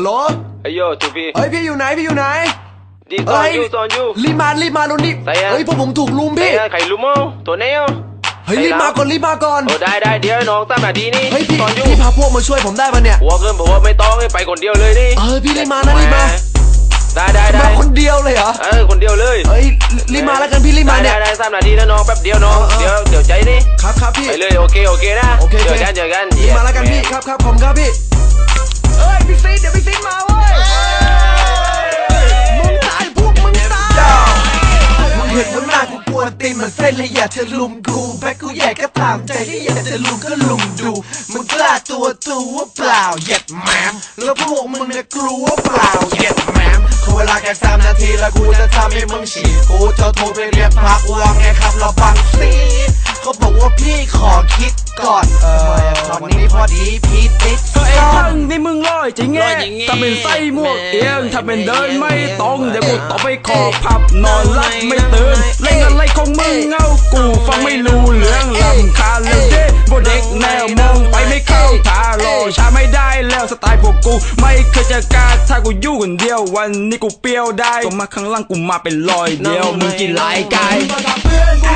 ฮัลโหลไอโยทูพีเฮ้ยพี่อยู่ไหนพี่อยู่ไหนดีตอนยูตอนยูรีบมารีบมาลุนี่ใส่อะเฮ้ยพวกผมถูกลุมไอ้พี่ไข่ลุมเอาตัวเนี้ยเฮ้ยรีบมาก่อนรีบมาก่อนโอ้ได้ได้เดี๋ยวน้องตามแบบนี้นี่เฮ้ยพี่ตอนยูพี่พาพวกมาช่วยผมได้ปะเนี่ยหัวเกินบอกว่าไม่ต้องให้ไปคนเดียวเลยนี่เออพี่รีบมานะรีบมาได้ได้ได้มาคนเดียวเลยเหรอเออคนเดียวเลยเฮ้ยรีบมาแล้วกันพี่รีบมาเนี่ยได้ได้สามนาทีนะน้องแป๊บเดียวน้องเออเออเดี๋ยวเดี๋ยวใจนี่ครับครับพี่ไปเลยโอเคโอเคนะโอเคเจโออเคกันเจอกันรีบมาแล้วกันพี่ครับครับผมครับพี่ อยากจะลุมกูแบ็คกูแย่ก็ตามใจที่อยากจะลุมก็ลุมดูมึงกล้าตัวตัวเปล่าเหย็ดแหมมแล้วพวกมึงเนี่ยกลัวเปล่าเหย็ดแหมมขอเวลาแค่สามนาทีแล้วกูจะทำให้มึงฉี่กูจะโทรไปเรียกพักว่าไงครับเราฟังซี ดเขาบอกว่าพี่ขอคิดก่อนเออตอนนี้พอดีพี่ติดก็ไอ้ซ่อทั้นงนี่มึงร้อยจริงไงร้อยจริงไงถ้าเป็นไส้หมวกเอียงถ้าเป็นเดินไม่ตรงเดี๋ยวกูต่อไปขอพับนอนรับไม่ตื่นเล่นอะไรของมึงเงากูฟังไม่รู้เรื่องลำคาญเลยเด้พวกเด็กแนวมองไปไม่เข้าทารอช้าไม่ได้แล้วสไตล์พวกกูไม่เคยจะกล้าถ้ากูอยู่คนเดียววันนี้กูเปรี้ยวได้ก็มาข้างล่างกูมาเป็นรอยเดียวมึงกินหลายไก่อย่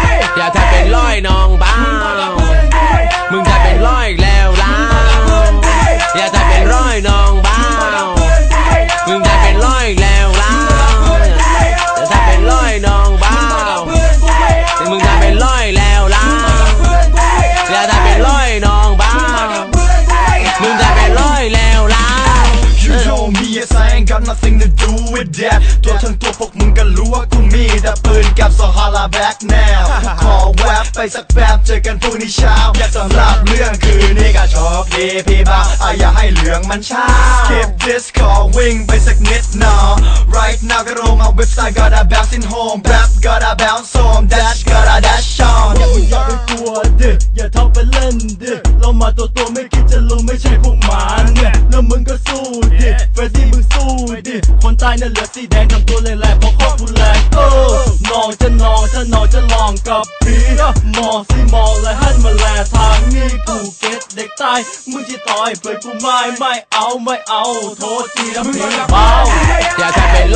กับสฮาราแบ็กแนวกูขอแวบไปสักแป๊บเจอกันพรุ่งนี้เช้าอยากสำหรับเรื่องคืนนี้ก็โชคดีพี่บ่าวอะอย่าให้เหลืองมันเช้า Keep this call วิ่งไปสักนิดหนอ Right now ก็ลงมาเว็บไซต์ gotta bounce in home rap gotta bounce home dash gotta dash on อย่าไปอย่าไปกลัวดิอย่าทำไปเล่นดิเรามาตัวตัวไม่คิดจะลุมไม่ใช่พวกหมาเนี่ยแล้วมึงก็สู้ดิเฟรดดี้มึงสู้ดิคนตายน่ะเหลือสีแดงทำตัวแรงๆเพราะคร อนองจะนองจะนองจะลองกับผีมองสิมองและหันมาแลทางนี้ภูเก็ตเด็กตายมึงที่ต่อยเพื่อกูไม่ไม่เอาไม่เอาโทษทีนะพี่เบาอย่าทำเป็น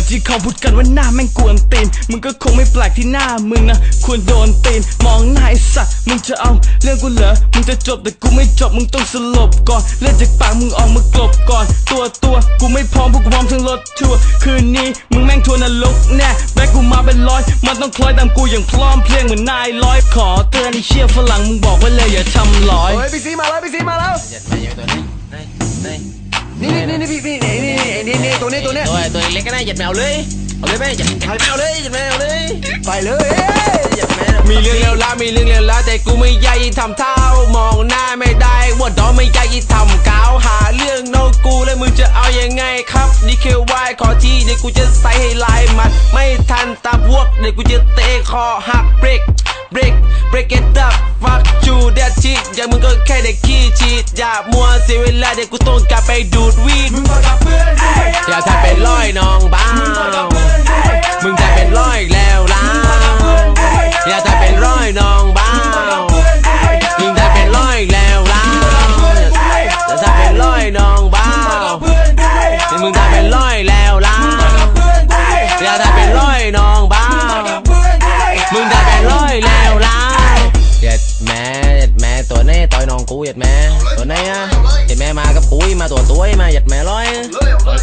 อนที่เขาพูดกันว่าหน้าแม่งกวนตีนมึงก็คงไม่แปลกที่หน้ามึงนะควรโดนตีนมองหน้าไอ้สัตว์มึงจะเอาเรื่องกูเหรอมึงจะจบแต่กูไม่จบมึงต้องสลบก่อนเลือดจากปากมึงออกมากลบก่อน ตัวตัวกูไม่พร้อมพวกกูพร้อมทั้งรถทัวร์คืนนี้มึงแม่งทัวร์นรกแน่แบกกูมาเป็นร้อยมันต้องคล้อยตามกูอย่างพร้อมเพรียงเหมือนนายร้อยขอเตือนไอ้เชี่ยฝรั่งมึงบอกไว้เลยอย่าทำร้อยเฮ้ยพี่ซีมาแล้วพี่ซีมาแล้ว นี่นี่นี่พี่พี่นี่นี่นี่นี่ตัวนี้ตัวนี้ตัวตัวเล็กก็ได้หยัดแมวเลยเอาเลยไหมหยัดหยัดแมวเลยหยัดแมวเลยไปเลยหยัดแมวมีเรื่องเลวร้ายมีเรื่องเลวร้ายแต่กูไม่ใหญ่ทำเท่ามองหน้าไม่ได้ว่าดอไม่ใหญ่ทำกาวหาเรื่องน้องกูแล้วมึงจะเอายังไงครับนี่แค่วายขอที่เดี๋ยวกูจะใส่ให้ลายมัด ไม่ทันตาพวกเดี๋ยวกูจะเตะคอหักเบรก break break it up fuck you that shit อย่างมึงก็แค่เด็กขี้ชีดอย่ามัวเสียเวลาเดี๋ยวกูต้องกลับไปดูดวีดอย่าทำเป็นร้อยน้องบ้ามึงจะเป็นร้อยแล้วล่ะอย่าทำเป็นร้อยน้องบ้า ยน้องกูเหย็ดแม่ตัวนี้อะเหย็ดแม่มากับกูมาตัวตัวมาเหย็ดแม่ร้อย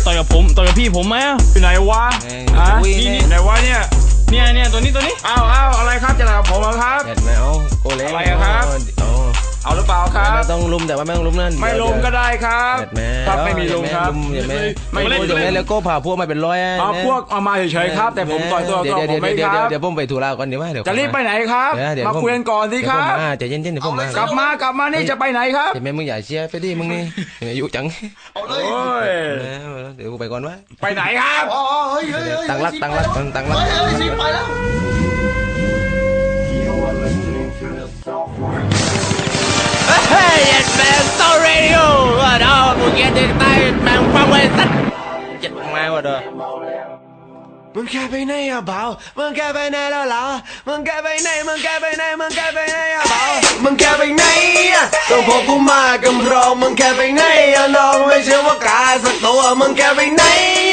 ต่อยกับผมต่อยกับพี่ผมไหมอะอยู่ไหนวะเอ้ยอะอุ้ยนี่นี่ไหนวะเนี่ยเนี่ยเนี่ยตัวนี้ตัวนี้อ้าวอ้าวอะไรครับจะหลับผมเหรอครับเหย็ดแม่เอากูเล็กอะไรอะครับ เอาเอาหรือเปล่าครับไม่ต้องลุมแต่ว่าไม่ต้องลุมนั่นไม่ลงก็ได้ครับเหย็ดแม่ครับไม่มีลงครับเหย็ดแม่ไม่ไม่เล่ลุนมเหย็ดแม่แล้วก็พาพวกมาเป็นร้อยะเอาพวกเอามาเฉยๆครับ แต่ผมต่อยตัวเดี๋ตัยววผมไม่เดี๋ยวคเดี๋ยวรับเดี๋ยวผมไปธุระก่อนเดี๋ยวมาเดี๋ยวจะรีบไปไหนครับเดี๋ยวเดี๋ยวมาคุยกันก่อนสิครับเดี๋ยวผมมาใจเย็นๆเดี๋ยวผมมากลับมากลับมานี่จะไปไหนครับเหย็ดแม่มึงอย่าเชียร์ไปดิมึงนี่อายุจังเอาเลโอ้ยยเดี๋ยวกูไปก่อนวะไปไหนครับอ๋อเฮ้ยเฮ้ยเฮ้ยตั้งรักตั้งรักตั้งตั้งรักเฮ้ยเฮ้ยซีไปแล้ว You are listening to the เฮ้ยแมงโตเรดิโอว่าดอกกูเกียดเด็กใต้แมงฟังไว้สัตว์เจ็ดไม้ว่าดอกมึงแค่ไปไหนอะเบามึงแค่ไปไหนแล้วล่ะมึงแค่ไปไหนมึงแค่ไปไหนมึงแค่ไปไหนอะเบามึงแค่ไปไหนอะต้องพบกูมากำรองมึงแค่ไปไหนอะน้องไม่เชื่อว่ากาสักตัวมึงแค่ไปไหน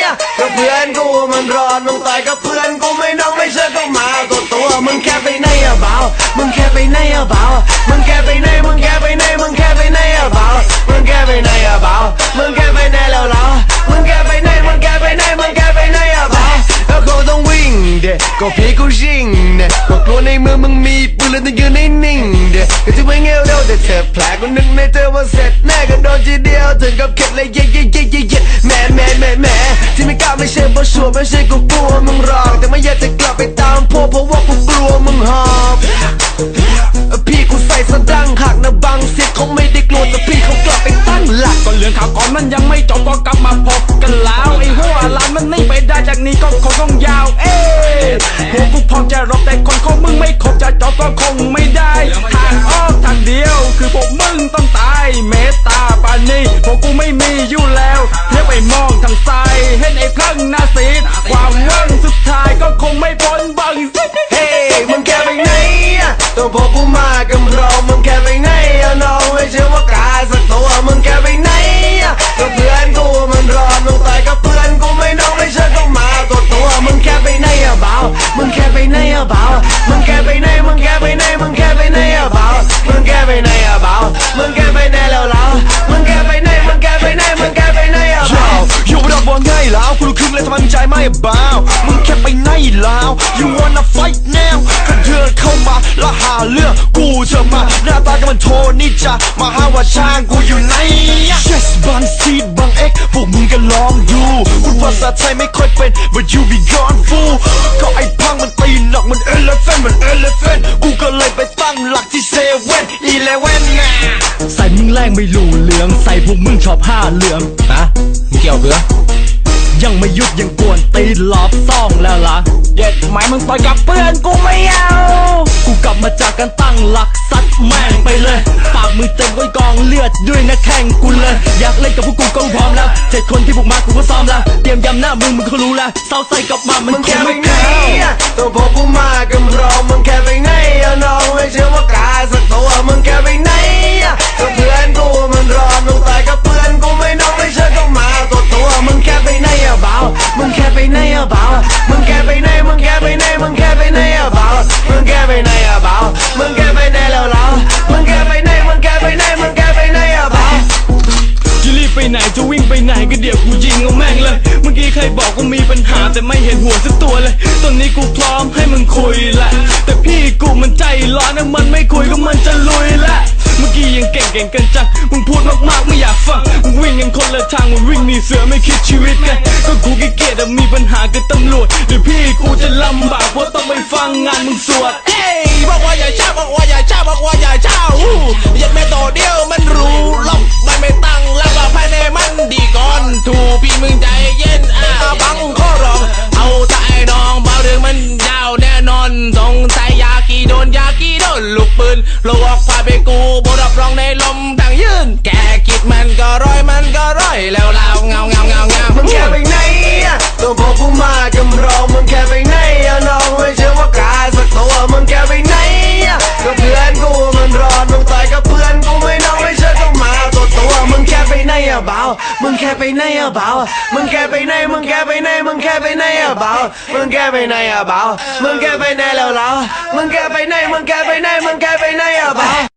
อะกับเพื่อนกูมันร้อนมึงต่อยกับเพื่อนกูไม่น้องไม่เชื่อก็มาตัวตัวมึงแค่ไปไหนอะเบามึงแค่ไปไหนอะเบามึงแค่ไป เด็กพี่กูชิงเด็กก็กลัวในมือมึงมีปืนแล้วต้องยืนนิ่งเด็กก็จะไม่เงี้ยวเร็วแต่เจ็บแผลก็นึกในเธอว่าเสร็จแน่ก็โดนทีเดียวถึงกับเข็ดเลยเย่เย่เย่เย่เย่แหม่แหม่แหม่แหม่ที่ไม่กล้าไม่ใช่เพราะชัวร์ไม่ใช่กูกลัวมึงหรอกแต่ไม่อยากจะกลับไปตามพวกเพราะว่ากูกลัวมึงหอบพี่กูใส่สะดังหักนะบางเสียเขาไม่ได้กลัวแต่พี่เขากลับไปตั้งหลักก็เรื่องข่าวก่อนมันยังไม่จบก็กลับมาพบกันแล้วไอ้หัวล้านมันไม่ไปได้จากนี้ก็คงต้องยา มจะรบแต่คนของมึงไม่ครบจะจบก็คงไม่ได้ ทางออกทางเดียว คือพวกมึงต้องตาย เมตตาปานีพวกกูไม่มีอยู่แล้วเทียบไปมองทางซ้ายเห็นไอ้พลังนาซีดความหวังสุดท้ายก็คงไม่พ้นบังเฮ้ มึงแกไปไหนอะต้องพบกูมากำรองมึ you wanna fight now ก็เดินเข้ามาแล้วหาเรื่องกูจะมา หน้าตาก็มันโทนี่จะมาหาว่าช่างกูอยู่ไหน yes บางซีดบางเอ็กพวกมึงก็ลองดูพูดภาษาไทยไม่ค่อยเป็น but you be gone fool ก็ไอ้พังมันตีหนักมัน elephant มัน elephant กูก็เลยไปตั้งหลักที่เซเว่นอีเลเว่นไงใส่มึงแรงไม่รู้เหลืองใส่พวกมึงชอบห้าเหลืองฮะมึงเกี่ยวเบื่อ ยังไม่หยุดยังกวนตีนรอบซ่องแล้วล่ะเย็ดไหมมึงต่อยกับเพื่อนกูไม่เอากูกลับมาจากการตั้งหลักซัดแม่งไปเลย ปากมือเต็มไว้กองเลือดด้วยนะแข่งกูเลย อยากเล่นกับพวกกูก็พร้อมแล้วเจ็ดคนที่พวกมากูก็ซ้อมแล้ว เตรียมยำหน้ามึงมึงก็รู้แล้วเศร้าใส่กลับมามันมึงแค่ไปไม่ไหนเข้าอะต้องพบกูมากำรองมึงแค่ไปไหนอะน้องไม่เชื่อว่ากายสักตัวมึงแค่ไป ยิงเอาแม่งเลย เมื่อกี้ใครบอกว่ามีปัญหาแต่ไม่เห็นหัวสักตัวเลย ตอนนี้กูพร้อมให้มึงคุยแหละ แต่พี่กูมันใจร้อนนะมันไม่คุยก็มันจะลุยแหละ เมื่อกี้ยังเก่งเก่งกันจัง มึงพูดมากๆไม่อยากฟัง มึงวิ่งกันคนละทาง มึงวิ่งหนีเสือไม่คิดชีวิตกัน ก็กูขี้เกียจมีปัญหากับตำรวจหรือพี่กูจะลำบากเพราะต้องไปฟังงานมึงสวดเอ้ยบอกว่าอย่าเช่าบอกว่าอย่าเช่าบอกว่าอย่าเช่าอู้ยัดแม่โตเดียวมันรู้ล็อกมันไม่ตั้งแล้วก็ภายใน ดีก่อนถูกพี่มึงใจเย็นอ่าบังข้อรอง เอาแต่ไอ้น้องเบาเรื่องมันยาวแน่นอนสงสัยยากีโดนยากีโดนลูกปืนโลกออกพาไปกูบรับรองในลมดังยืนแกคิดมันก็ร้อยมันก็ร้อยแล้วลาวเงาเงาเงาเงามึงแค่ไปไหนอะต้องพบกูมากำรองมึงแค่ไปไหนอะน้ มึงแค่ไปไหนอะเบามึงแค่ไปไหนมึงแค่ไปไหนมึงแค่ไปไหนอะเบามึงแค่ไปไหนอะเบามึงแค่ไปไหนแล้วล่ามึงแค่ไปไหนมึงแค่ไปไหนมึงแค่ไปไหนอะเบา